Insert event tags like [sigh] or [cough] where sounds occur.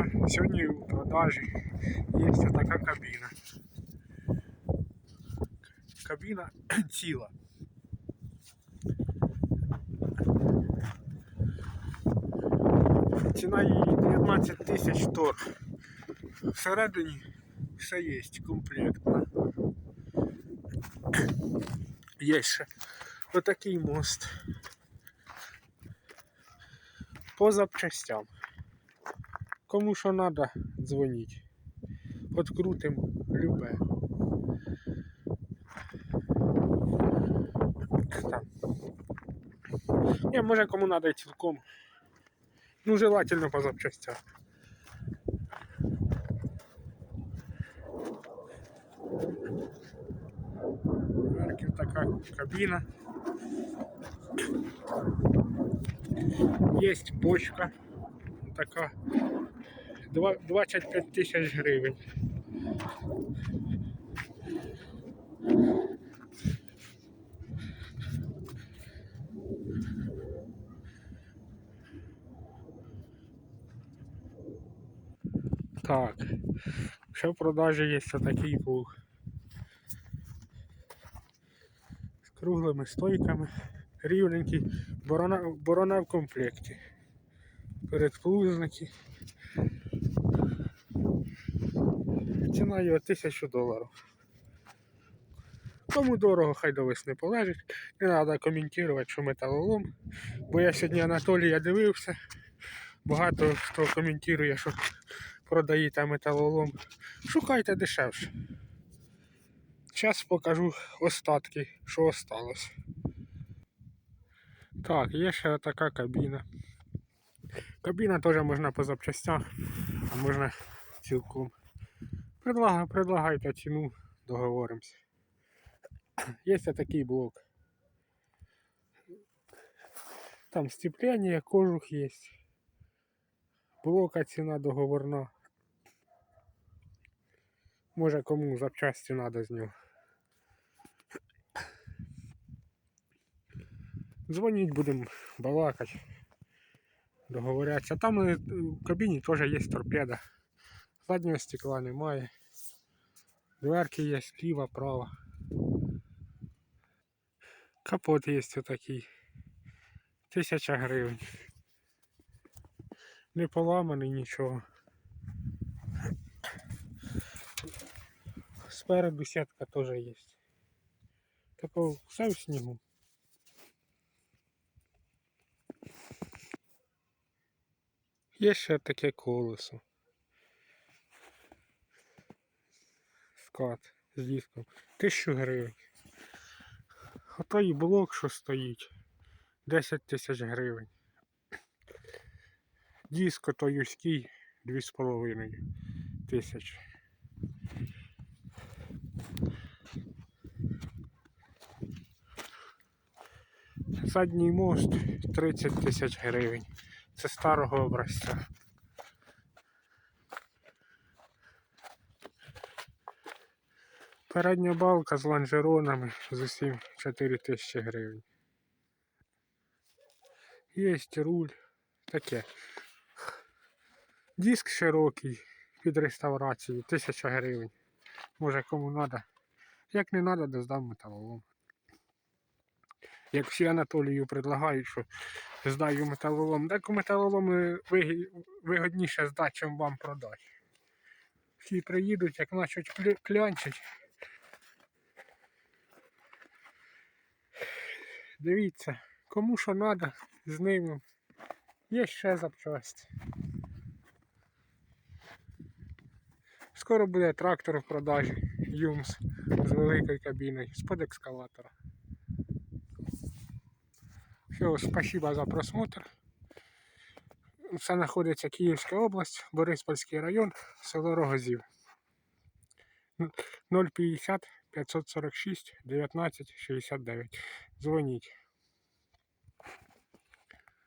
дня. Сьогодні у продажі є така кабіна. Кабіна ціла. [clears throat] Ціна її 19 тисяч тор. Всередині все є, комплектно. [clears throat] Є ще отакий мост. По запчастям. Кому що треба, дзвоніть. Открутим любе. Там. Ні, може кому треба і цілком. Ну, желательно по запчастях. Харків така кабіна. Є бочка така. Два- 25 тисяч гривень. Так. Ще в продажі є такий плуг. З круглими стойками. Рівненький. Борона, борона в комплекті. Передплужники. Ціна його 1000 доларів. Кому дорого, хай до весни полежить. Не треба коментувати, що металолом. Бо я сьогодні Анатолія дивився. Багато хто коментує, що продаєте металолом. Шукайте дешевше. Зараз покажу остатки, що осталось. Так, є ще така кабіна. Кабіна теж можна по запчастях, а можна цілком. Предлага, предлагайте ціну, договоримося. Є такий блок. Там степлення, кожух є. Блока ціна договорна. Може кому запчасті треба з нього. Дзвоніть будемо балакати. Договоряться. Там в кабіні теж є торпеда. Заднього стекла немає. Дверки є ліва, права. Капот є отакий. Тисяча гривень. Не поламаний нічого. Спереду сітка теж є. Такого все в снігу. Є ще таке колесо. Скат з диском. Тисячу гривень. Отой блок, що стоїть. 10 тисяч гривень. Диск той юський 2,5 тисячі. Задній мост 30 тисяч гривень. Це старого образця. Передня балка з лонжеронами з усім 4 тисячі гривень. Є руль. Таке. Диск широкий під реставрацію, 1000 гривень. Може кому треба. Як не треба, то здам металолом. Як всі Анатолію предлагають, що здаю металолом, так у металолом е, вигі- вигодніше здати, вам продати. Всі приїдуть, як почнуть клянчить. Дивіться, кому що треба, з ними. Є ще запчасті. Скоро буде трактор в продажі Юмс з великою кабіною, з-под екскаватора. Все, спасибо за просмотр. Це знаходиться Київська область, Бориспольський район, село Рогозів. 050 546 19 69. Дзвоніть.